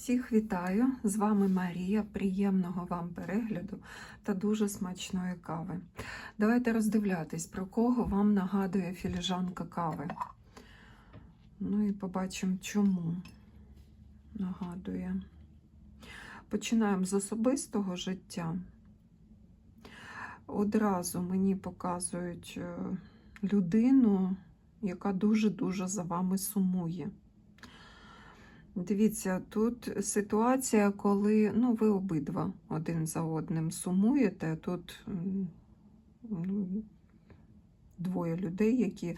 Всіх вітаю! З вами Марія. Приємного вам перегляду та дуже смачної кави. Давайте роздивлятись, про кого вам нагадує філіжанка кави. Ну і побачимо, чому нагадує. Починаємо з особистого життя. Одразу мені показують е, людину, яка дуже-дуже за вами сумує. Дивіться, тут ситуація, коли ну, ви обидва один за одним сумуєте. Тут ну, двоє людей, які,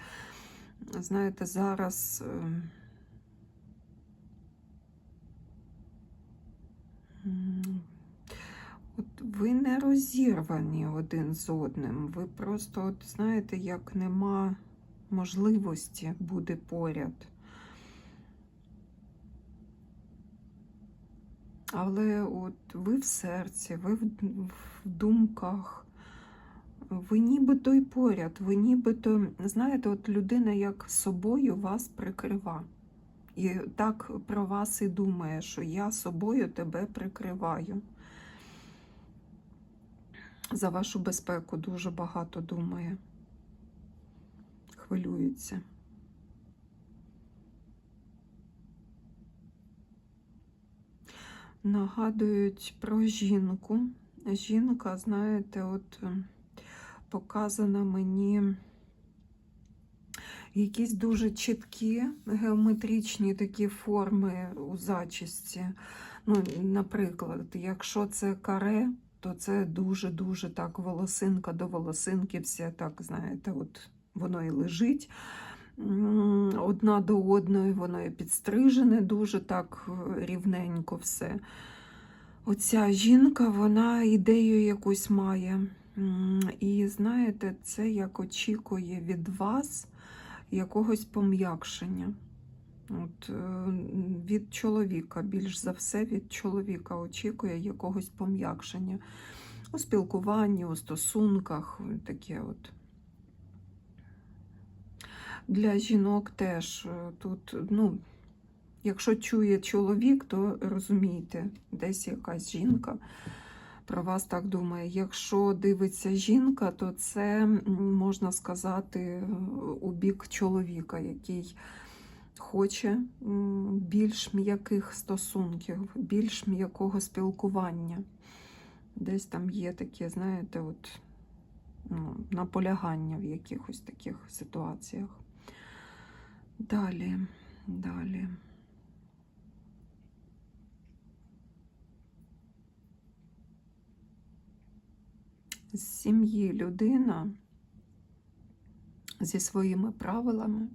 знаєте, зараз. е, От ви не розірвані один з одним. Ви просто, от, знаєте, як нема можливості бути поряд. Але от ви в серці, ви в, думках, ви нібито й поряд, ви нібито, знаєте, от людина як собою вас прикрива. І так про вас і думає, що я собою тебе прикриваю. За вашу безпеку дуже багато думає, хвилюється. Нагадують про жінку. Жінка, знаєте, от е, показана мені якісь дуже чіткі геометричні такі форми у зачісті. Ну, Наприклад, якщо це каре, то це дуже-дуже так волосинка до волосинки, все так, знаєте, от воно і лежить одна до одної, воно і підстрижене дуже так е, рівненько все. Оця жінка, вона ідею якусь має. І знаєте, це як очікує від вас якогось пом'якшення. От, е, Від чоловіка, більш за все, від чоловіка очікує якогось пом'якшення у спілкуванні, у стосунках, таке от. Для жінок теж е, тут, ну, якщо чує чоловік, то розумієте, десь якась жінка про вас так думає. Якщо дивиться жінка, то це можна сказати у бік чоловіка, який хоче більш м'яких стосунків, більш м'якого спілкування. Десь там є таке, знаєте, от, ну, наполягання в якихось таких ситуаціях. Далі, далі. З сім'ї людина зі своїми правилами,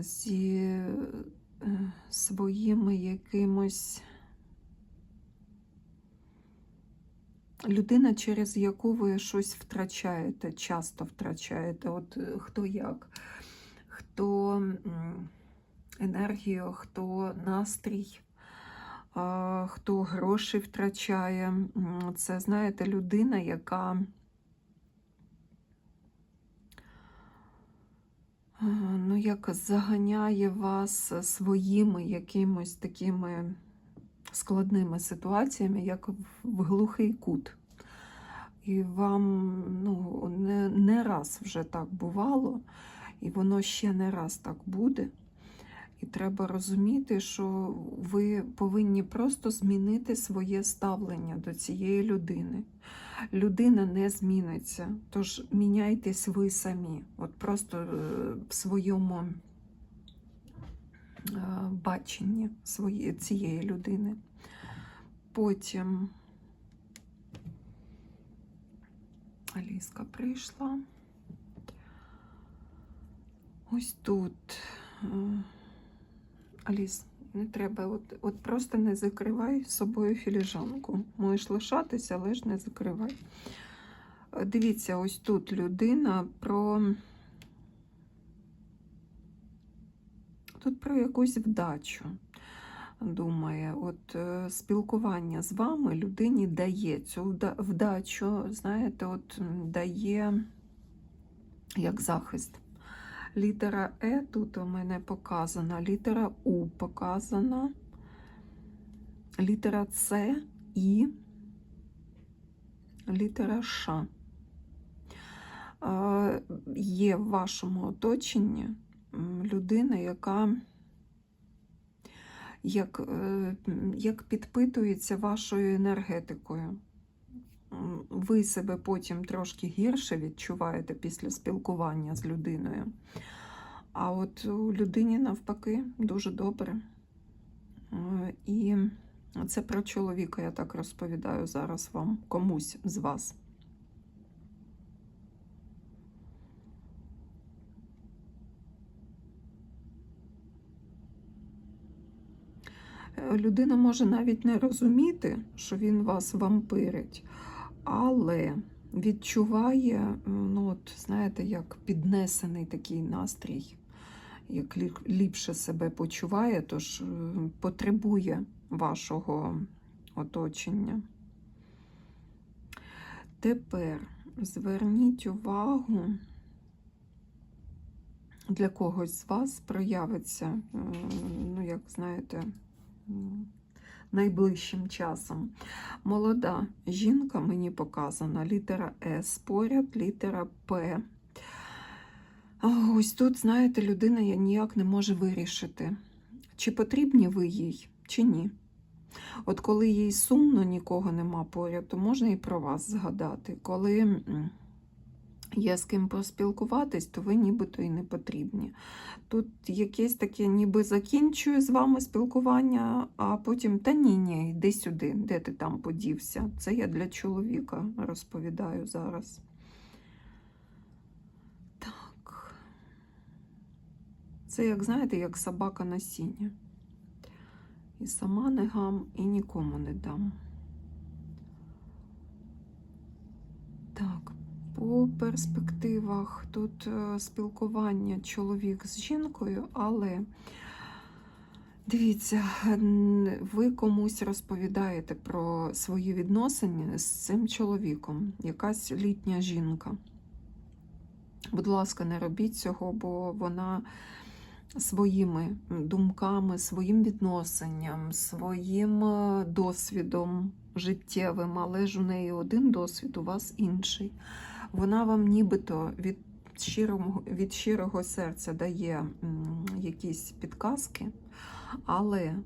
зі е, своїми якимось людина, через яку ви щось втрачаєте, часто втрачаєте. От е, хто як, хто енергію, хто настрій, хто гроші втрачає. Це, знаєте, людина, яка ну, як заганяє вас своїми якимось такими складними ситуаціями, як в- глухий кут. І вам ну, не, не раз вже так бувало, і воно ще не раз так буде. І треба розуміти, що ви повинні просто змінити своє ставлення до цієї людини. Людина не зміниться, тож міняйтесь ви самі. От просто е, в своєму е, баченні цієї людини. Потім Аліска прийшла. Ось тут. е, Аліс, не треба, от, от просто не закривай собою філіжанку. Можеш лишатися, але ж не закривай. Е, Дивіться, ось тут людина про. Тут про якусь вдачу думає. От е, спілкування з вами людині дає цю вдачу, знаєте, от дає як захист. Літера Е тут у мене показана, літера У показана. літера С і літера Ш. Є в вашому оточенні людина, яка як, е, як підпитується вашою енергетикою. Ви себе потім трошки гірше відчуваєте після спілкування з людиною. А от у людині навпаки дуже добре. Е, І це про чоловіка я так розповідаю зараз вам комусь з вас. Е, Людина може навіть не розуміти, що він вас вампирить, але відчуває, е, ну от, знаєте, як піднесений такий настрій, як ліпше себе почуває, тож е, потребує вашого оточення. Тепер зверніть увагу, для когось з вас проявиться, е, ну, як знаєте, найближчим часом. Молода жінка мені показана, літера С поряд, літера П. Ось тут, знаєте, людина ніяк не може вирішити, чи потрібні ви їй, чи ні. От коли їй сумно, нікого нема поряд, то можна і про вас згадати. Коли є з ким поспілкуватись, то ви нібито і не потрібні. Тут якесь таке, ніби закінчую з вами спілкування, а потім та ні, ні, йди сюди, де ти там подівся. Це я для чоловіка розповідаю зараз. Так. Це, як знаєте, як собака на сіні. І сама не гам, і нікому не дам. Так, по перспективах тут е, спілкування чоловік з жінкою, але дивіться, ви комусь розповідаєте про свої відносини з цим чоловіком, якась літня жінка. Будь ласка, не робіть цього, бо вона своїми думками, своїм відносинням, своїм е, досвідом життєвим, але ж у неї один досвід, у вас інший. Вона вам нібито від щирого, від щирого серця дає якісь підказки, але е,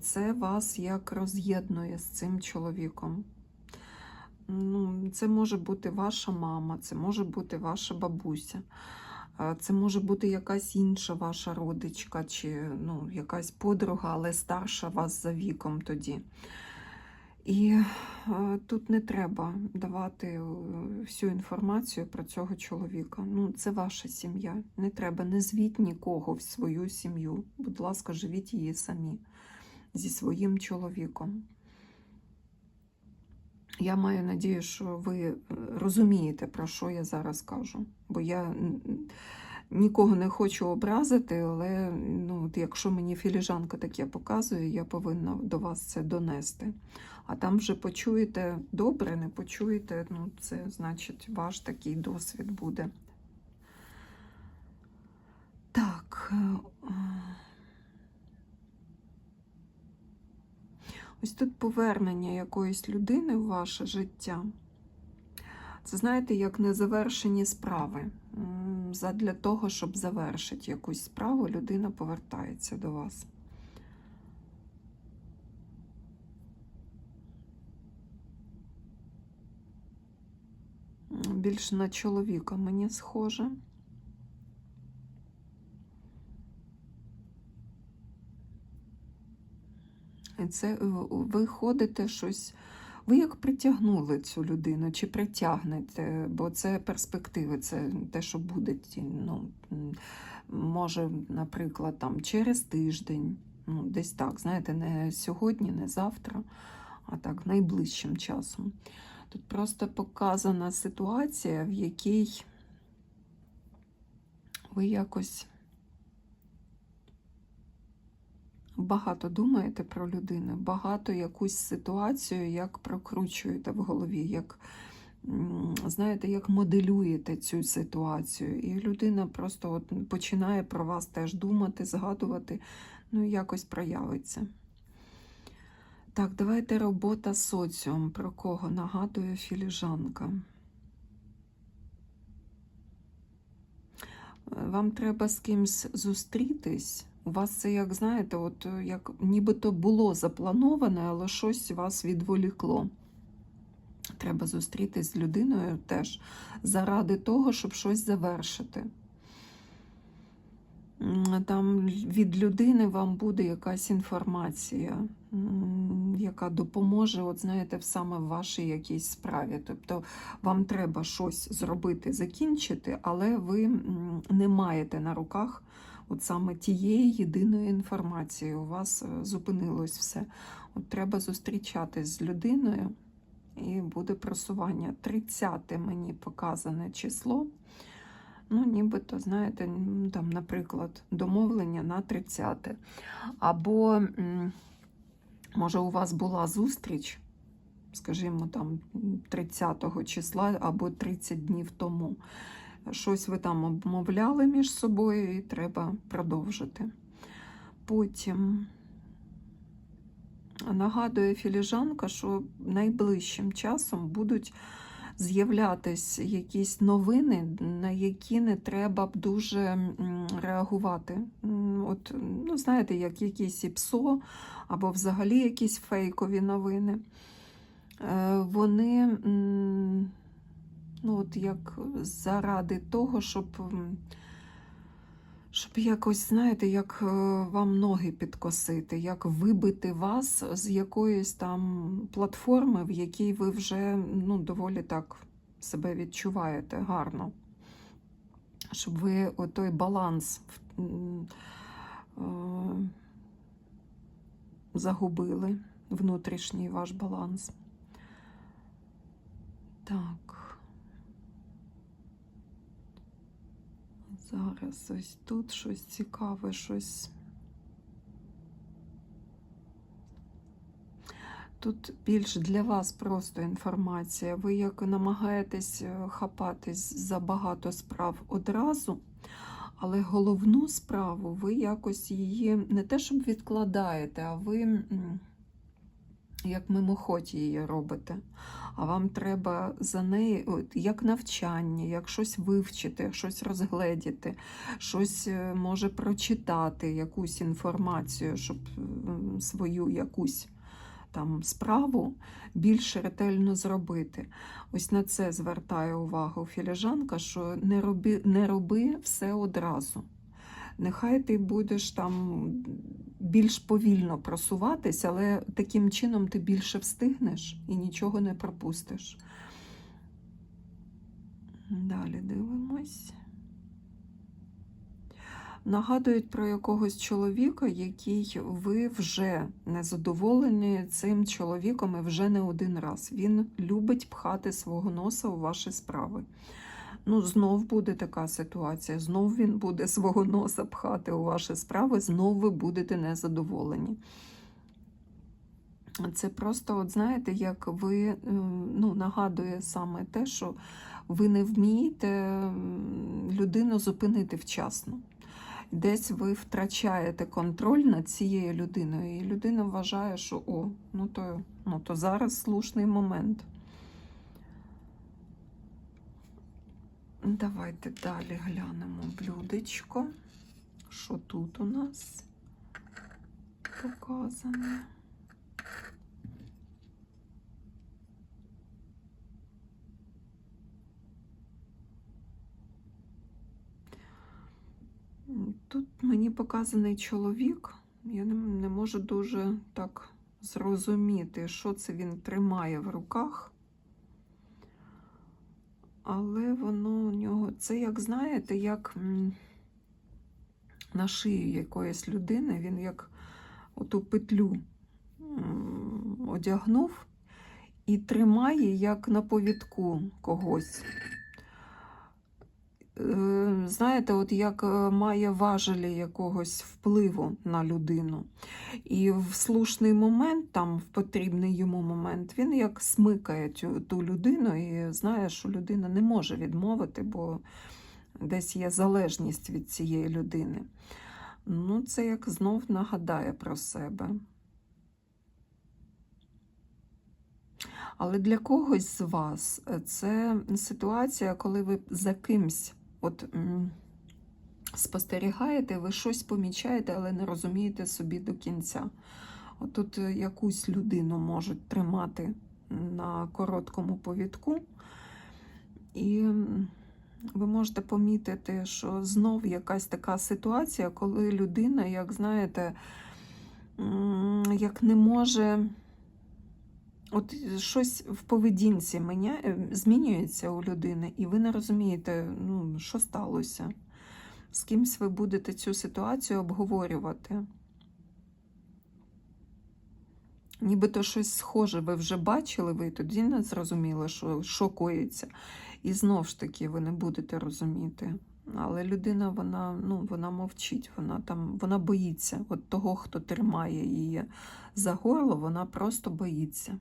це вас як роз'єднує з цим чоловіком. Ну, це може бути ваша мама, це може бути ваша бабуся. Е, Це може бути якась інша ваша родичка, чи ну, якась подруга, але старша вас за віком тоді. І е, тут не треба давати е, всю інформацію про цього чоловіка. Ну, це ваша сім'я. Не треба, не звіть нікого в свою сім'ю. Будь ласка, живіть її самі зі своїм чоловіком. Я маю надію, що ви е, розумієте, про що я зараз кажу. Бо я нікого не хочу образити, але ну, от якщо мені філіжанка таке показує, я повинна до вас це донести. А там вже почуєте добре, не почуєте, ну, це значить ваш такий досвід буде. Так. е, е. Ось тут повернення якоїсь людини в ваше життя. Це знаєте, як незавершені справи. Задля того, щоб завершити якусь справу, людина повертається до вас. М, Більш на чоловіка мені схоже. Це е, ви ходите щось. Ви як притягнули цю людину, чи притягнете, бо це перспективи, це те, що буде. Ну, може, наприклад, там через тиждень, ну, десь так, знаєте, не сьогодні, не завтра, а так, найближчим часом. Тут просто показана ситуація, в якій ви якось багато думаєте про людину, багато якусь ситуацію як прокручуєте в голові, як знаєте, як моделюєте цю ситуацію. І людина просто от починає про вас теж думати, згадувати, ну якось проявиться. Так, давайте робота соціум. Про кого нагадує філіжанка. Е, Вам треба з кимсь зустрітись. У вас це, як знаєте, от е, як нібито було заплановане, але щось вас відволікло. Треба зустрітись з людиною теж заради того, щоб щось завершити. Там від людини вам буде якась інформація, яка допоможе, от знаєте, саме в вашій якійсь справі. Тобто вам треба щось зробити, закінчити, але ви не маєте на руках от саме тієї єдиної інформації. У вас е, зупинилось все. От треба зустрічатись з людиною, і буде просування. 30 мені показане число. Ну, нібито, знаєте, там, наприклад, домовлення на 30. Або, може, у вас була зустріч, скажімо, там 30 числа або 30 днів тому. Щось ви там обмовляли між собою і треба продовжити. Потім нагадує філіжанка, що найближчим часом будуть з'являтись якісь новини, на які не треба б дуже реагувати. От, ну, знаєте, як якісь ІПСО або взагалі якісь фейкові новини. Е, Вони ну, от як заради того, щоб. Щоб якось, знаєте, як е, вам ноги підкосити, як вибити вас з якоїсь там платформи, в якій ви вже ну, доволі так себе відчуваєте гарно. Щоб ви той баланс е, загубили, внутрішній ваш баланс. Так. Зараз ось тут щось цікаве, щось. Тут більш для вас просто інформація. Ви як намагаєтесь е, хапатись за багато справ одразу, але головну справу ви якось її не те, щоб відкладаєте, а ви як мимохідь її робите. А вам треба за неї, як навчання, як щось вивчити, щось розгледіти, щось е, може прочитати, якусь інформацію, щоб свою якусь там справу більш ретельно зробити. Ось на це звертає увагу філіжанка, що не роби, не роби все одразу. Нехай ти будеш там більш повільно просуватись, але таким чином ти більше встигнеш і нічого не пропустиш. Далі дивимось. Нагадують про якогось чоловіка, який ви вже не задоволені цим чоловіком і вже не один раз. Він любить пхати свого носа у ваші справи. Ну, знов буде така ситуація, знов він буде свого носа пхати у ваші справи, знов ви будете незадоволені. Це просто, от знаєте, як ви е, ну, нагадує саме те, що ви не вмієте людину зупинити вчасно. Десь ви втрачаєте контроль над цією людиною, і людина вважає, що о, ну то, ну то зараз слушний момент. Давайте далі глянемо блюдечко. Що тут у нас показано? Тут мені показаний чоловік. Я не, не можу дуже так зрозуміти, що це він тримає в руках. Але воно у нього, це, як знаєте, як на шию якоїсь людини, він як оту петлю одягнув і тримає як на повідку когось. Е, Знаєте, от як е, має важелі якогось впливу на людину. І в слушний момент, там в потрібний йому момент, він як смикає цю ту людину і знає, що людина не може відмовити, бо десь є залежність від цієї людини. Ну, це як знов нагадає про себе. Але для когось з вас е, це ситуація, коли ви за кимсь от, спостерігаєте, ви щось помічаєте, але не розумієте собі до кінця. От тут е, якусь людину можуть тримати на короткому повідку, і ви можете помітити, що знов якась така ситуація, коли людина, як знаєте, як не може. От щось в поведінці мене змінюється у людини, і ви не розумієте, ну, що сталося. З кимсь ви будете цю ситуацію обговорювати. Нібито щось схоже ви вже бачили, ви тоді не зрозуміли, що, коїться. І знов ж таки ви не будете розуміти. Але людина, вона, ну, вона мовчить, вона там, вона боїться. От того, хто тримає її за горло, вона просто боїться.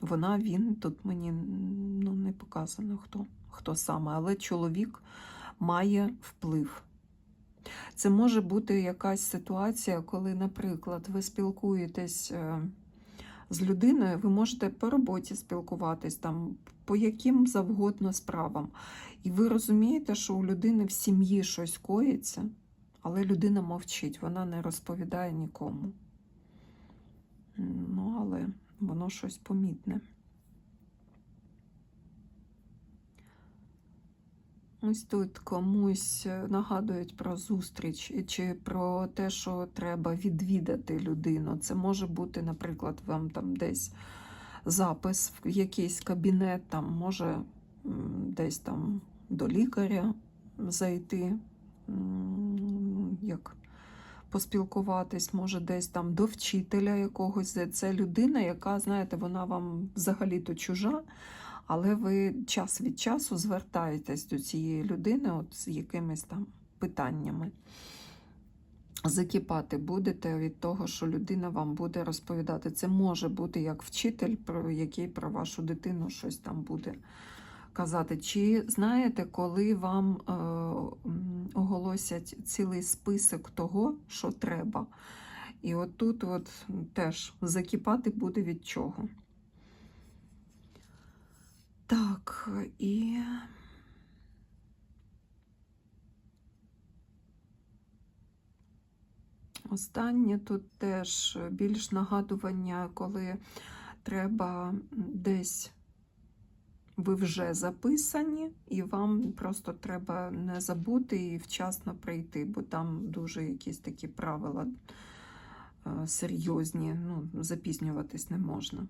Вона, він, тут мені ну, не показано, хто, хто саме, але чоловік має вплив. Це може бути якась ситуація, коли, наприклад, ви спілкуєтесь е, з людиною, ви можете по роботі спілкуватись, там, по яким завгодно справам. І ви розумієте, що у людини в сім'ї щось коїться, але людина мовчить, вона не розповідає нікому. Ну, але воно щось помітне. Ось тут комусь е, нагадують про зустріч чи про те, що треба відвідати людину. Це може бути, наприклад, вам там десь запис в якийсь кабінет, там може десь там до лікаря зайти, як поспілкуватись, може десь там до вчителя якогось. Це людина, яка, знаєте, вона вам взагалі-то чужа, але ви час від часу звертаєтесь до цієї людини от з якимись там питаннями. Закипати будете від того, що людина вам буде розповідати. Це може бути як вчитель, про який про вашу дитину щось там буде казати. Чи знаєте, коли вам е, оголосять цілий список того, що треба? І от тут от теж закипати буде від чого. Так, і. Останнє тут теж більш нагадування, коли треба десь ви вже записані, і вам просто треба не забути і вчасно прийти, бо там дуже якісь такі правила е, серйозні, ну, запізнюватись не можна.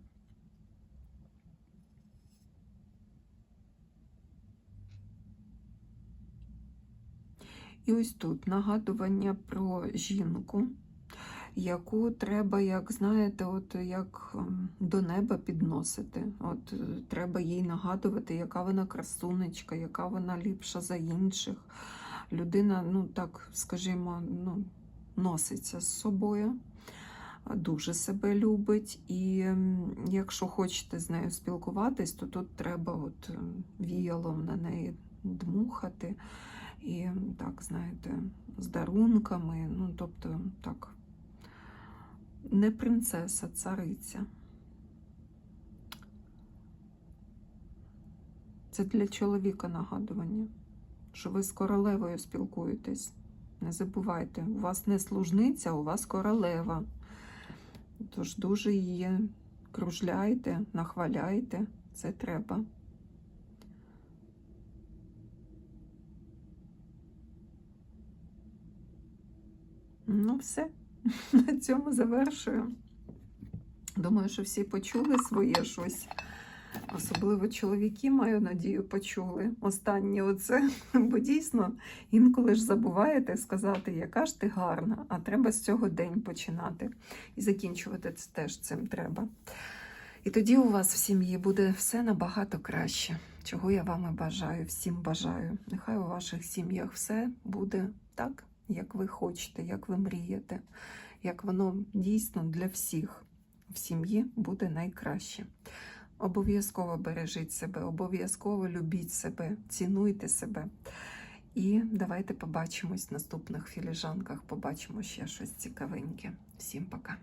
І ось тут нагадування про жінку, яку треба, як знаєте, от як ем, до неба підносити. От е, Треба їй нагадувати, яка вона красунечка, яка вона ліпша за інших. Людина, ну так скажімо, ну, носиться з собою. Дуже себе любить, і ем, якщо хочете з нею спілкуватись, то тут треба от ем, віялом на неї дмухати. І так, знаєте, з дарунками, ну, тобто, так, не принцеса, цариця. Це для чоловіка нагадування, що ви з королевою спілкуєтесь. Не забувайте, у вас не служниця, у вас королева. Тож дуже її кружляйте, нахваляйте, це треба. Ну, все. На цьому завершую. Думаю, що всі почули своє щось. Особливо чоловіки, маю надію, почули останнє оце. Бо дійсно інколи ж забуваєте сказати, яка ж ти гарна, а треба з цього день починати. І закінчувати це теж цим треба. І тоді у вас в сім'ї буде все набагато краще, чого я вам і бажаю, всім бажаю. Нехай у ваших сім'ях все буде так, як ви хочете, як ви мрієте, як воно дійсно для всіх в сім'ї буде найкраще. Обов'язково бережіть себе, обов'язково любіть себе, цінуйте себе. І давайте побачимось в наступних філіжанках. Побачимо ще щось цікавеньке. Всім пока!